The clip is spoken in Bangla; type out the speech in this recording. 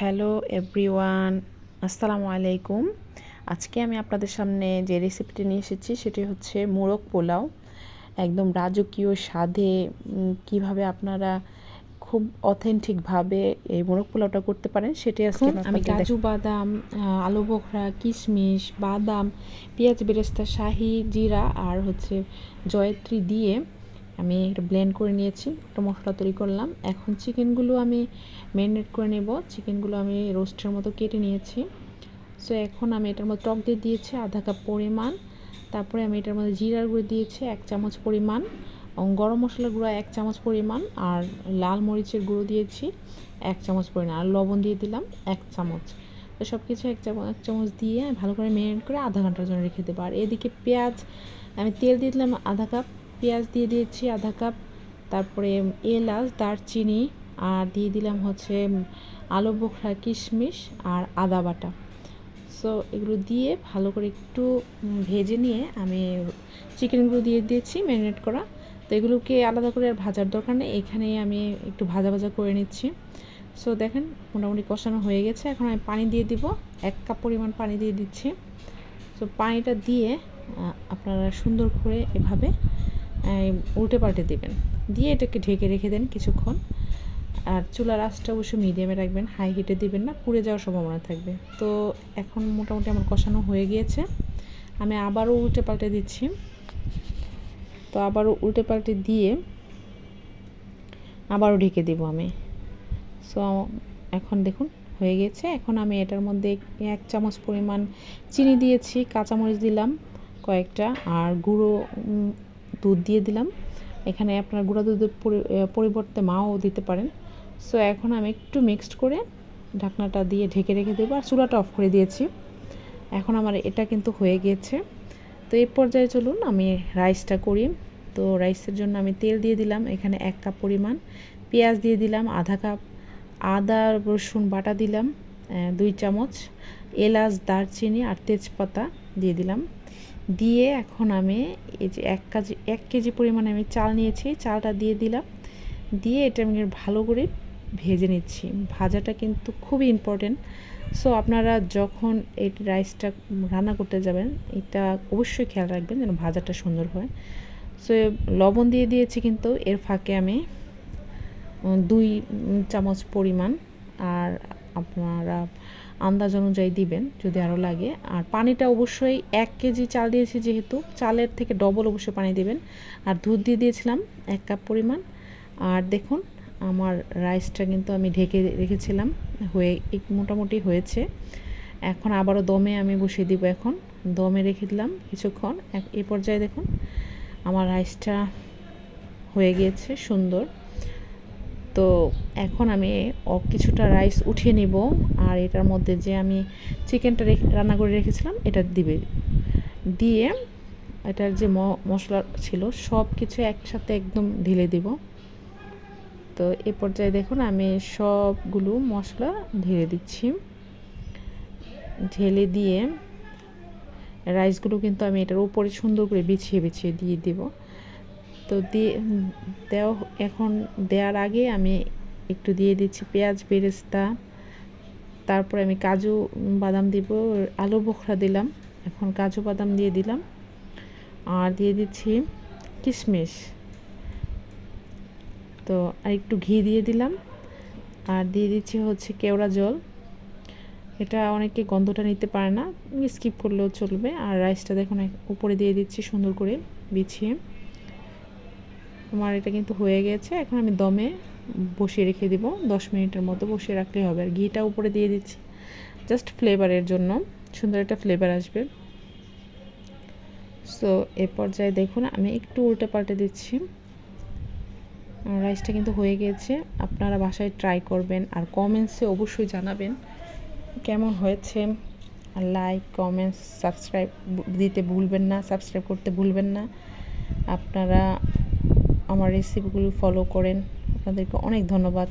হ্যালো এভরিওয়ান আসসালামু আলাইকুম। আজকে আমি আপনাদের সামনে যে রেসিপিটি নিয়ে এসেছি সেটি হচ্ছে মোরগ পোলাও। একদম রাজকীয় স্বাদে কীভাবে আপনারা খুব অথেন্টিকভাবে এই মোরগ পোলাওটা করতে পারেন সেটি আজকে আমি কাজু বাদাম আলু বোখরা কিশমিশ বাদাম পেঁয়াজ বেরেস্তা শাহি জিরা আর হচ্ছে জয়ত্রী দিয়ে আমি এটা ব্লেন্ড করে নিয়েছি, একটা মশলা তৈরি করলাম। এখন চিকেনগুলো আমি ম্যারিনেট করে নেব। চিকেনগুলো আমি রোস্টের মতো কেটে নিয়েছি। সো এখন আমি এটার মধ্যে টক দিয়ে দিয়েছি আধা কাপ পরিমাণ। তারপরে আমি এটার মধ্যে জিরার গুঁড়ো দিয়েছি এক চামচ পরিমাণ। গরম মশলার গুঁড়ো এক চামচ পরিমাণ। আর লাল মরিচের গুঁড়ো দিয়েছি এক চামচ পরিমাণ। আর লবণ দিয়ে দিলাম এক চামচ। তো সব কিছু এক চামচ এক চামচ দিয়ে ভালো করে ম্যারিনেট করে আধা ঘণ্টার জন্য রেখে দেবো। আর এদিকে পেঁয়াজ, আমি তেল দিয়ে দিলাম আধা কাপ। পেঁয়াজ দিয়ে দিয়েছি আধা কাপ, তারপরে এলাচ, দারচিনি, আর দিয়ে দিলাম হচ্ছে আলু বোখরা কিশমিশ আর আদা বাটা। সো এগুলো দিয়ে ভালো করে একটু ভেজে নিয়ে আমি চিকেনগুলো দিয়ে দিয়েছি ম্যারিনেট করা। তো এগুলোকে আলাদা করে আর ভাজার দরকার নেই, এখানেই আমি একটু ভাজা ভাজা করে নিচ্ছি। সো দেখেন মোটামুটি কষানো হয়ে গেছে, এখন আমি পানি দিয়ে দিব, এক কাপ পরিমাণ পানি দিয়ে দিচ্ছি। সো পানিটা দিয়ে আপনারা সুন্দর করে এভাবে উল্টে পাল্টে দেবেন। দিয়ে এটাকে ঢেকে রেখে দেন কিছুক্ষণ। আর চুলার আঁচটা অবশ্যই মিডিয়ামে রাখবেন হাই হিটে দিবেন না, পুড়ে যাওয়ার সম্ভাবনা থাকবে। তো এখন মোটামুটি আমার কষানো হয়ে গিয়েছে। আমি আবারও উল্টে পাল্টে দিচ্ছি। তো আবারও উল্টে পাল্টে দিয়ে আবারও ঢেকে দেবো আমি। সো এখন দেখুন, হয়ে গেছে। এখন আমি এটার মধ্যে এক চামচ পরিমাণ চিনি দিয়েছি, কাঁচামরিচ দিলাম কয়েকটা, আর গুঁড়ো দুধ দিয়ে দিলাম। এখানে আপনার গুঁড়া দুধের পরিবর্তে মাও দিতে পারেন। সো এখন আমি একটু মিক্সড করে ঢাকনাটা দিয়ে ঢেকে রেখে দেবো আর চুলাটা অফ করে দিয়েছি। এখন আমার এটা কিন্তু হয়ে গিয়েছে। তো, এই পর্যায়ে চলুন আমি রাইসটা করি। তো রাইসের জন্য আমি তেল দিয়ে দিলাম, এখানে এক কাপ পরিমাণ। পেঁয়াজ দিয়ে দিলাম, আধা কাপ। আদা, রসুন বাটা দিলাম দুই চামচ। এলাচ, দারচিনি আর তেজপাতা দিয়ে দিলাম। দিয়ে এখন আমি এই যে এক কেজি এক কেজি পরিমাণে আমি চাল নিয়েছি, চালটা দিয়ে দিলাম। দিয়ে এটা আমি ভালো করে ভেজে নিচ্ছি। ভাজাটা কিন্তু খুবই ইম্পর্টেন্ট সো আপনারা যখন এই রাইসটা রান্না করতে যাবেন, এটা অবশ্যই খেয়াল রাখবেন যেন ভাজাটা সুন্দর হয়। সো লবণ দিয়ে দিয়েছি কিন্তু, এর ফাঁকে আমি দুই চামচ পরিমাণ। আর আপনারা আন্দাজ অনুযায়ী দিবেন যদি আরও লাগে। আর পানিটা অবশ্যই এক কেজি চাল দিয়েছি যেহেতু, চালের থেকে ডবল অবশ্যই পানি দেবেন। আর দুধ দিয়ে দিয়েছিলাম এক কাপ পরিমাণ। আর দেখুন, আমার রাইসটা কিন্তু আমি ঢেকে রেখেছিলাম, হয়ে মোটামুটি হয়েছে। এখন আবারও দমে আমি বসিয়ে দিব এখন। দমে রেখে দিলাম কিছুক্ষণ। এ পর্যায়ে দেখুন, আমার রাইসটা হয়ে গিয়েছে সুন্দর। তো এখন আমি কিছুটা রাইস উঠিয়ে নিব, আর এটার মধ্যে যে আমি চিকেনটা রান্না করে রেখেছিলাম, এটা দিবে। দিয়ে এটার যে মশলা ছিল সব কিছু একসাথে একদম ঢেলে দিব। তো এ পর্যায়ে দেখুন, আমি সবগুলো মশলা ঢেলে দিচ্ছি। ঢেলে দিয়ে রাইসগুলো কিন্তু আমি এটার উপরে সুন্দর করে বিছিয়ে বিছিয়ে দিয়ে দিব। তো দিয়ে দেওয়া এখন দেওয়ার আগে আমি একটু দিয়ে দিচ্ছি পেঁয়াজ, বেরেস্তা, তারপরে আমি কাজু বাদাম দিব, আলু বোখরা দিলাম, এখন কাজু বাদাম দিয়ে দিলাম, আর দিয়ে দিচ্ছি কিশমিশ। তো আর একটু ঘি দিয়ে দিলাম, আর দিয়ে দিচ্ছি হচ্ছে কেওড়া জল। এটা অনেকে গন্ধটা নিতে পারে না স্কিপ করলেও চলবে, আর রাইসটা দেখুন উপরে দিয়ে দিচ্ছি সুন্দর করে বিছিয়ে। আমার এটা কিন্তু হয়ে গেছে। এখন আমি দমে বসিয়ে রেখে দিব। দশ মিনিটের মতো বসিয়ে রাখলেই হবে। আর ঘিটা উপরে দিয়ে দিচ্ছি। জাস্ট ফ্লেভারের জন্য। সুন্দর একটা ফ্লেভার আসবে। সো এ পর্যায়ে দেখুন, আমি একটু উল্টে পাল্টে দিচ্ছি। রাইসটা কিন্তু হয়ে গিয়েছে আপনারা বাসায় ট্রাই করবেন আর কমেন্টসে অবশ্যই জানাবেন কেমন হয়েছে। আর লাইক কমেন্টস সাবস্ক্রাইব দিতে ভুলবেন না সাবস্ক্রাইব করতে ভুলবেন না। আপনারা আমার রেসিপিগুলো ফলো করেন। আপনাদেরকে অনেক ধন্যবাদ।